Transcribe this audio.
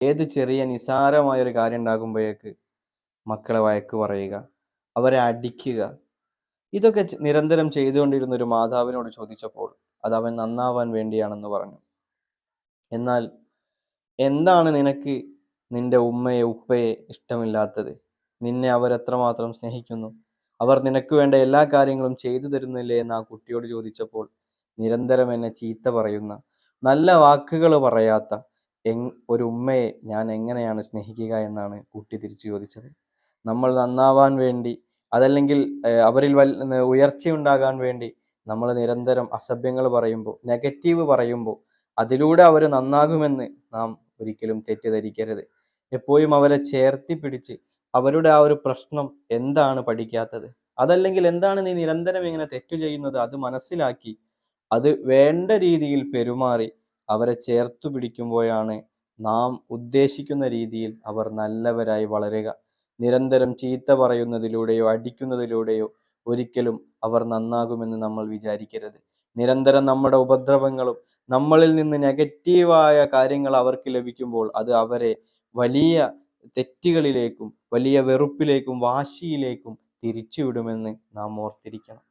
ഏത് ചെറിയ നിസാരമായൊരു കാര്യം ഉണ്ടാകുമ്പോഴേക്ക് മക്കളെ വഴക്ക് പറയുക അവരെ അടിക്കുക. ഇതൊക്കെ നിരന്തരം ചെയ്തുകൊണ്ടിരുന്ന ഒരു മാതാവിനോട് ചോദിച്ചപ്പോൾ അത് അവൻ നന്നാവാൻ വേണ്ടിയാണെന്ന് പറഞ്ഞു. എന്നാൽ എന്താണ് നിനക്ക് നിന്റെ ഉമ്മയെ ഉപ്പയെ ഇഷ്ടമില്ലാത്തത്? നിന്നെ അവരെത്രമാത്രം സ്നേഹിക്കുന്നു? അവർ നിനക്ക് വേണ്ട എല്ലാ കാര്യങ്ങളും ചെയ്തു തരുന്നില്ലേ എന്ന് ആ കുട്ടിയോട് ചോദിച്ചപ്പോൾ നിരന്തരം എന്നെ ചീത്ത പറയുന്ന നല്ല വാക്കുകൾ പറയാത്ത ഒരു ഉമ്മയെ ഞാൻ എങ്ങനെയാണ് സ്നേഹിക്കുക എന്നാണ് കുട്ടി തിരിച്ചു ചോദിച്ചത്. നമ്മൾ നന്നാവാൻ വേണ്ടി അതല്ലെങ്കിൽ അവരിൽ വൽ ഉയർച്ചയുണ്ടാകാൻ വേണ്ടി നമ്മൾ നിരന്തരം അസഭ്യങ്ങൾ പറയുമ്പോൾ നെഗറ്റീവ് പറയുമ്പോൾ അതിലൂടെ അവർ നന്നാകുമെന്ന് നാം ഒരിക്കലും തെറ്റിദ്ധരിക്കരുത്. എപ്പോഴും അവരെ ചേർത്തി പിടിച്ച് അവരുടെ ആ ഒരു പ്രശ്നം എന്താണ് പഠിക്കാത്തത്? അതല്ലെങ്കിൽ എന്താണ് നീ നിരന്തരം ഇങ്ങനെ തെറ്റു ചെയ്യുന്നത്? അത് മനസ്സിലാക്കി അത് വേണ്ട രീതിയിൽ പെരുമാറി അവരെ ചേർത്തു പിടിക്കുമ്പോഴാണ് നാം ഉദ്ദേശിക്കുന്ന രീതിയിൽ അവർ നല്ലവരായി വളരുക. നിരന്തരം ചീത്ത പറയുന്നതിലൂടെയോ അടിക്കുന്നതിലൂടെയോ ഒരിക്കലും അവർ നന്നാകുമെന്ന് നമ്മൾ വിചാരിക്കരുത്. നിരന്തരം നമ്മുടെ ഉപദ്രവങ്ങളും നമ്മളിൽ നിന്ന് നെഗറ്റീവായ കാര്യങ്ങൾ അവർക്ക് ലഭിക്കുമ്പോൾ അത് അവരെ വലിയ തെറ്റുകളിലേക്കും വലിയ വെറുപ്പിലേക്കും വാശിയിലേക്കും തിരിച്ചുവിടുമെന്ന് നാം ഓർത്തിരിക്കണം.